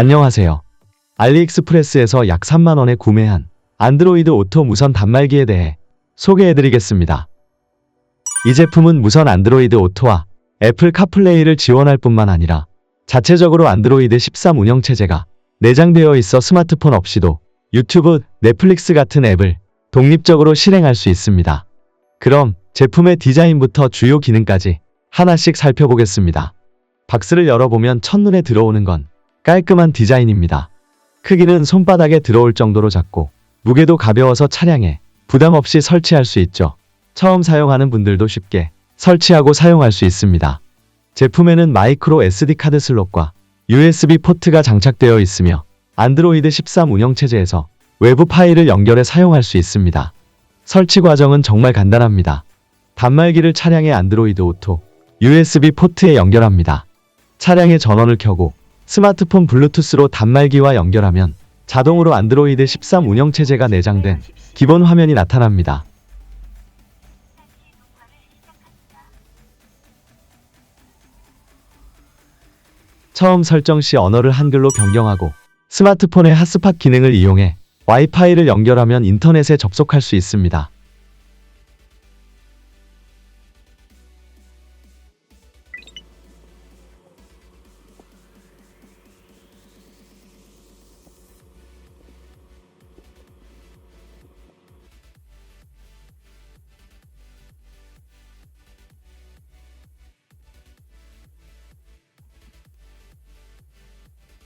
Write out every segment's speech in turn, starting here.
안녕하세요. 알리익스프레스에서 약 3만원에 구매한 안드로이드 오토 무선 단말기에 대해 소개해드리겠습니다. 이 제품은 무선 안드로이드 오토와 애플 카플레이를 지원할 뿐만 아니라 자체적으로 안드로이드 13 운영체제가 내장되어 있어 스마트폰 없이도 유튜브, 넷플릭스 같은 앱을 독립적으로 실행할 수 있습니다. 그럼 제품의 디자인부터 주요 기능까지 하나씩 살펴보겠습니다. 박스를 열어보면 첫눈에 들어오는 건 깔끔한 디자인입니다. 크기는 손바닥에 들어올 정도로 작고 무게도 가벼워서 차량에 부담 없이 설치할 수 있죠. 처음 사용하는 분들도 쉽게 설치하고 사용할 수 있습니다. 제품에는 마이크로 SD 카드 슬롯과 USB 포트가 장착되어 있으며 안드로이드 13 운영체제에서 외부 파일을 연결해 사용할 수 있습니다. 설치 과정은 정말 간단합니다. 단말기를 차량의 안드로이드 오토 USB 포트에 연결합니다. 차량의 전원을 켜고 스마트폰 블루투스로 단말기와 연결하면 자동으로 안드로이드 13 운영체제가 내장된 기본 화면이 나타납니다. 처음 설정 시 언어를 한글로 변경하고 스마트폰의 핫스팟 기능을 이용해 와이파이를 연결하면 인터넷에 접속할 수 있습니다.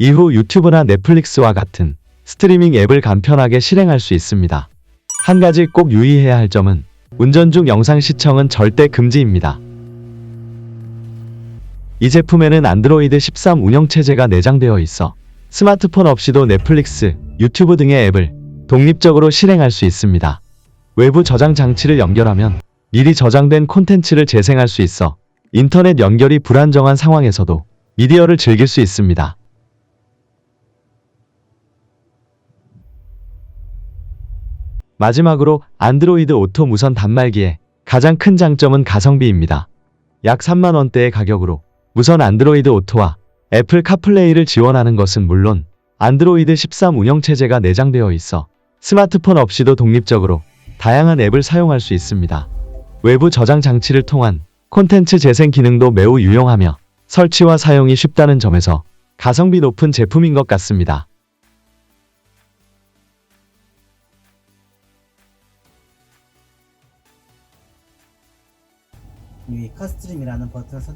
이후 유튜브나 넷플릭스와 같은 스트리밍 앱을 간편하게 실행할 수 있습니다. 한 가지 꼭 유의해야 할 점은 운전 중 영상 시청은 절대 금지입니다. 이 제품에는 안드로이드 13 운영체제가 내장되어 있어 스마트폰 없이도 넷플릭스, 유튜브 등의 앱을 독립적으로 실행할 수 있습니다. 외부 저장 장치를 연결하면 미리 저장된 콘텐츠를 재생할 수 있어 인터넷 연결이 불안정한 상황에서도 미디어를 즐길 수 있습니다. 마지막으로 안드로이드 오토 무선 단말기의 가장 큰 장점은 가성비입니다. 약 3만원대의 가격으로 무선 안드로이드 오토와 애플 카플레이를 지원하는 것은 물론 안드로이드 13 운영체제가 내장되어 있어 스마트폰 없이도 독립적으로 다양한 앱을 사용할 수 있습니다. 외부 저장 장치를 통한 콘텐츠 재생 기능도 매우 유용하며 설치와 사용이 쉽다는 점에서 가성비 높은 제품인 것 같습니다.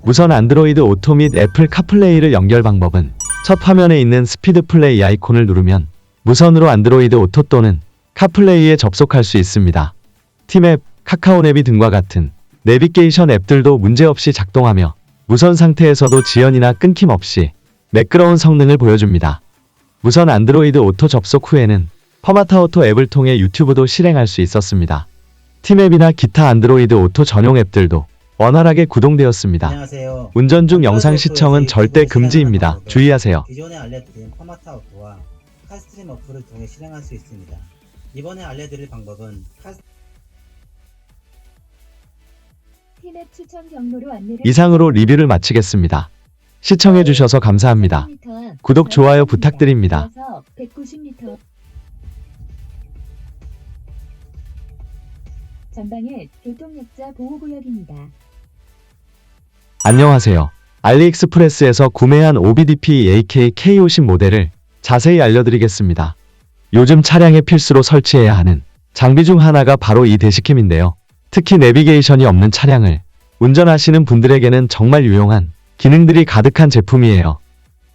무선 안드로이드 오토 및 애플 카플레이를 연결 방법은 첫 화면에 있는 스피드 플레이 아이콘을 누르면 무선으로 안드로이드 오토 또는 카플레이에 접속할 수 있습니다. 팀앱, 카카오네비 등과 같은 내비게이션 앱들도 문제없이 작동하며 무선 상태에서도 지연이나 끊김 없이 매끄러운 성능을 보여줍니다. 무선 안드로이드 오토 접속 후에는 퍼마타 오토 앱을 통해 유튜브도 실행할 수 있었습니다. 팀앱이나 기타 안드로이드 오토 전용 앱들도 원활하게 구동되었습니다. 안녕하세요. 운전 중 영상 시청은 절대 금지입니다. 주의하세요. 기존에 알려드린 포마타 오토와 카스트림 어플을 통해 실행할 수 있습니다. 이번에 알려드릴 방법은 카스 티맵 추천 경로로 안내를 이상으로 리뷰를 마치겠습니다. 시청해주셔서 감사합니다. 구독, 좋아요 부탁드립니다. 190m 전방에 교통약자 보호구역입니다. 안녕하세요. 알리익스프레스에서 구매한 OBDP AK K50 모델을 자세히 알려드리겠습니다. 요즘 차량에 필수로 설치해야 하는 장비 중 하나가 바로 이 대시캠인데요. 특히 내비게이션이 없는 차량을 운전하시는 분들에게는 정말 유용한 기능들이 가득한 제품이에요.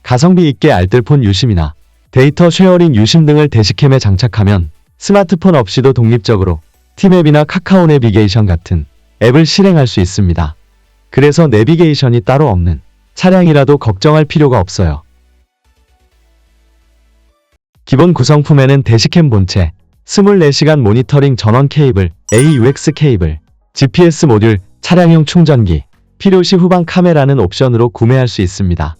가성비 있게 알뜰폰 유심이나 데이터 쉐어링 유심 등을 대시캠에 장착하면 스마트폰 없이도 독립적으로 티맵이나 카카오 내비게이션 같은 앱을 실행할 수 있습니다. 그래서 내비게이션이 따로 없는 차량이라도 걱정할 필요가 없어요. 기본 구성품에는 대시캠 본체, 24시간 모니터링 전원 케이블, AUX 케이블, GPS 모듈, 차량용 충전기, 필요시 후방 카메라는 옵션으로 구매할 수 있습니다.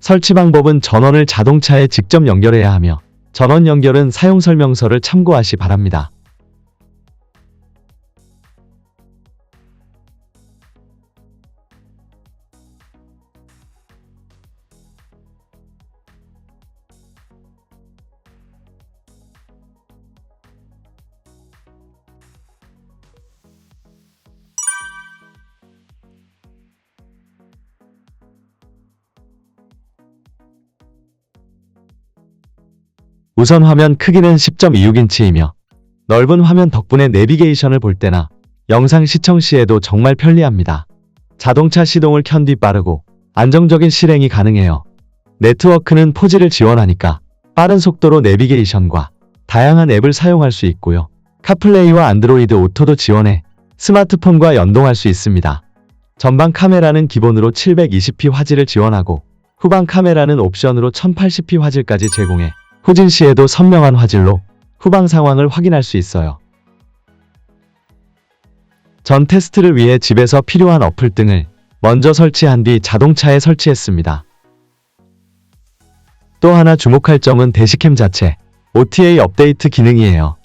설치 방법은 전원을 자동차에 직접 연결해야 하며 전원 연결은 사용 설명서를 참고하시 바랍니다. 우선 화면 크기는 10.26인치이며 넓은 화면 덕분에 내비게이션을 볼 때나 영상 시청 시에도 정말 편리합니다. 자동차 시동을 켠 뒤 빠르고 안정적인 실행이 가능해요. 네트워크는 4G를 지원하니까 빠른 속도로 내비게이션과 다양한 앱을 사용할 수 있고요. 카플레이와 안드로이드 오토도 지원해 스마트폰과 연동할 수 있습니다. 전방 카메라는 기본으로 720p 화질을 지원하고 후방 카메라는 옵션으로 1080p 화질까지 제공해 후진 시에도 선명한 화질로 후방 상황을 확인할 수 있어요. 전 테스트를 위해 집에서 필요한 어플 등을 먼저 설치한 뒤 자동차에 설치했습니다. 또 하나 주목할 점은 대시캠 자체, OTA 업데이트 기능이에요.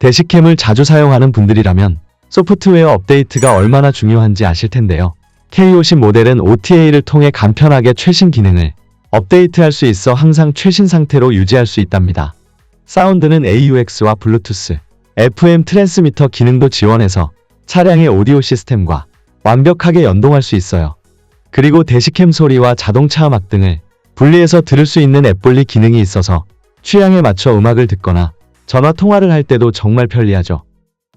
대시캠을 자주 사용하는 분들이라면 소프트웨어 업데이트가 얼마나 중요한지 아실 텐데요. K50 모델은 OTA를 통해 간편하게 최신 기능을 업데이트할 수 있어 항상 최신 상태로 유지할 수 있답니다. 사운드는 AUX와 블루투스, FM 트랜스미터 기능도 지원해서 차량의 오디오 시스템과 완벽하게 연동할 수 있어요. 그리고 대시캠 소리와 자동차 음악 등을 분리해서 들을 수 있는 앱 분리 기능이 있어서 취향에 맞춰 음악을 듣거나 전화 통화를 할 때도 정말 편리하죠.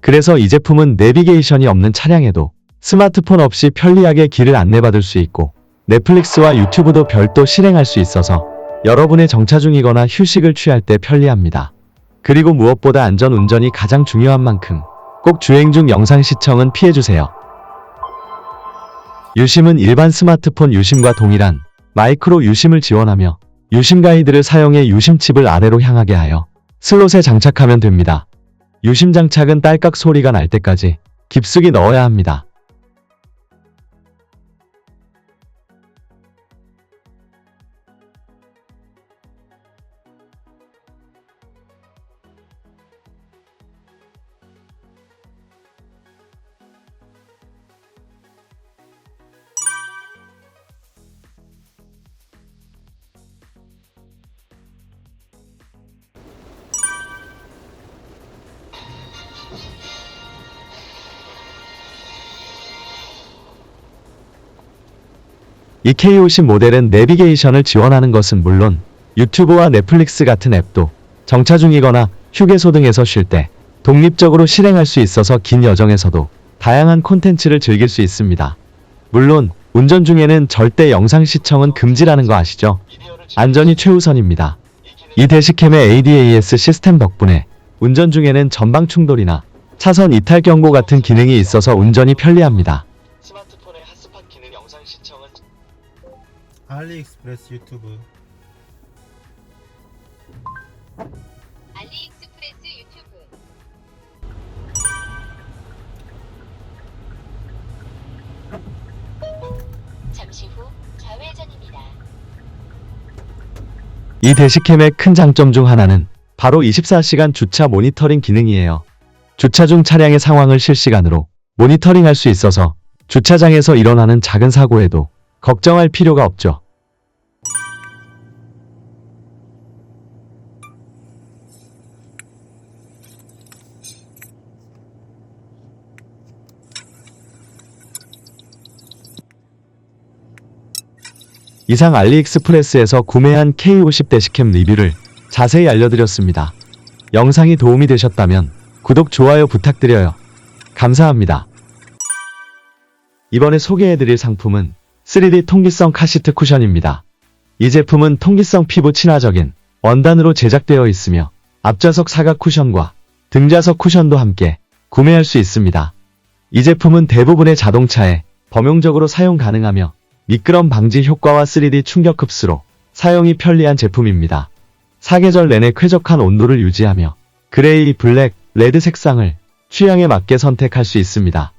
그래서 이 제품은 내비게이션이 없는 차량에도 스마트폰 없이 편리하게 길을 안내받을 수 있고 넷플릭스와 유튜브도 별도 실행할 수 있어서 여러분의 정차 중이거나 휴식을 취할 때 편리합니다. 그리고 무엇보다 안전 운전이 가장 중요한 만큼 꼭 주행 중 영상 시청은 피해주세요. 유심은 일반 스마트폰 유심과 동일한 마이크로 유심을 지원하며 유심 가이드를 사용해 유심 칩을 아래로 향하게 하여 슬롯에 장착하면 됩니다. 유심 장착은 딸깍 소리가 날 때까지 깊숙이 넣어야 합니다. 이 K50 모델은 내비게이션을 지원하는 것은 물론 유튜브와 넷플릭스 같은 앱도 정차 중이거나 휴게소 등에서 쉴 때 독립적으로 실행할 수 있어서 긴 여정에서도 다양한 콘텐츠를 즐길 수 있습니다. 물론 운전 중에는 절대 영상 시청은 금지라는 거 아시죠? 안전이 최우선입니다. 이 대시캠의 ADAS 시스템 덕분에 운전 중에는 전방 충돌이나 차선 이탈 경고 같은 기능이 있어서 운전이 편리합니다. 알리익스프레스 유튜브 알리익스프레스 유튜브 잠시 후 좌회전입니다. 이 대시캠의 큰 장점 중 하나는 바로 24시간 주차 모니터링 기능이에요. 주차 중 차량의 상황을 실시간으로 모니터링할 수 있어서 주차장에서 일어나는 작은 사고에도 걱정할 필요가 없죠. 이상 알리익스프레스에서 구매한 K50 대시캠 리뷰를 자세히 알려드렸습니다. 영상이 도움이 되셨다면 구독, 좋아요 부탁드려요. 감사합니다. 이번에 소개해드릴 상품은 3D 통기성 카시트 쿠션입니다. 이 제품은 통기성 피부 친화적인 원단으로 제작되어 있으며 앞좌석 사각 쿠션과 등좌석 쿠션도 함께 구매할 수 있습니다. 이 제품은 대부분의 자동차에 범용적으로 사용 가능하며 미끄럼 방지 효과와 3D 충격 흡수로 사용이 편리한 제품입니다. 사계절 내내 쾌적한 온도를 유지하며 그레이, 블랙, 레드 색상을 취향에 맞게 선택할 수 있습니다.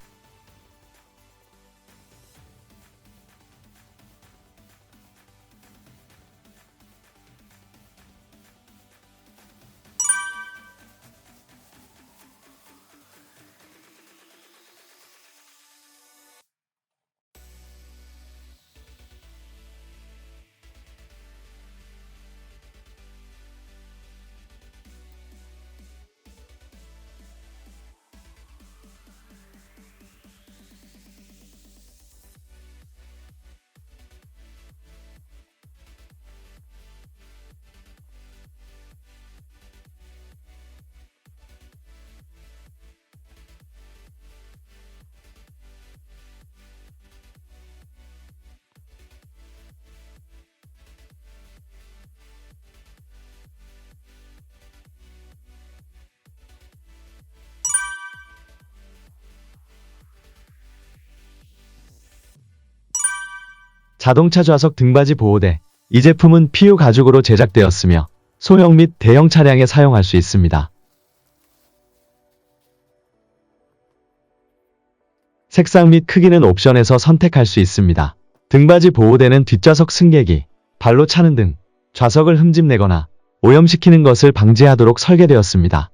자동차 좌석 등받이 보호대. 이 제품은 PU 가죽으로 제작되었으며 소형 및 대형 차량에 사용할 수 있습니다. 색상 및 크기는 옵션에서 선택할 수 있습니다. 등받이 보호대는 뒷좌석 승객이 발로 차는 등 좌석을 흠집내거나 오염시키는 것을 방지하도록 설계되었습니다.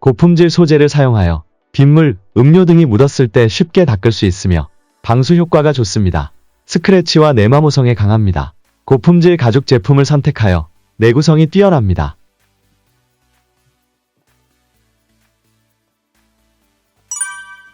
고품질 소재를 사용하여 빗물, 음료 등이 묻었을 때 쉽게 닦을 수 있으며 방수 효과가 좋습니다. 스크래치와 내마 모성에 강합니다. 고품질 가죽 제품을 선택하여 내구성이 뛰어납니다.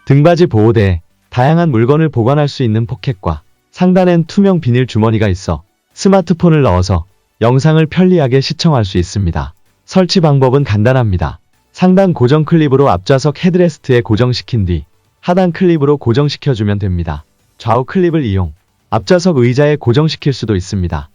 등받이 보호대에 다양한 물건을 보관할 수 있는 포켓과 상단엔 투명 비닐 주머니가 있어 스마트폰을 넣어서 영상을 편리하게 시청할 수 있습니다. 설치 방법은 간단합니다. 상단 고정 클립으로 앞좌석 헤드레스트에 고정시킨 뒤 하단 클립으로 고정시켜주면 됩니다. 좌우 클립을 이용 앞좌석 의자에 고정시킬 수도 있습니다.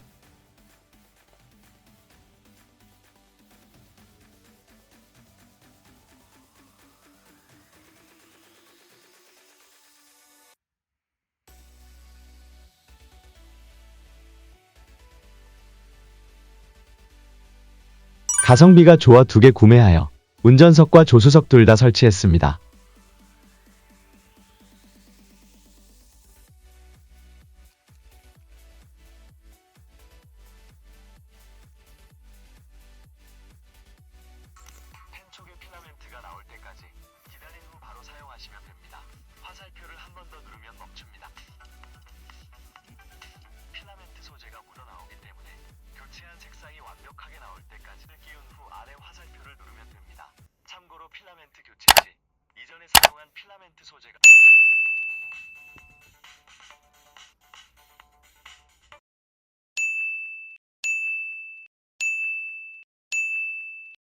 가성비가 좋아 두 개 구매하여 운전석과 조수석 둘 다 설치했습니다.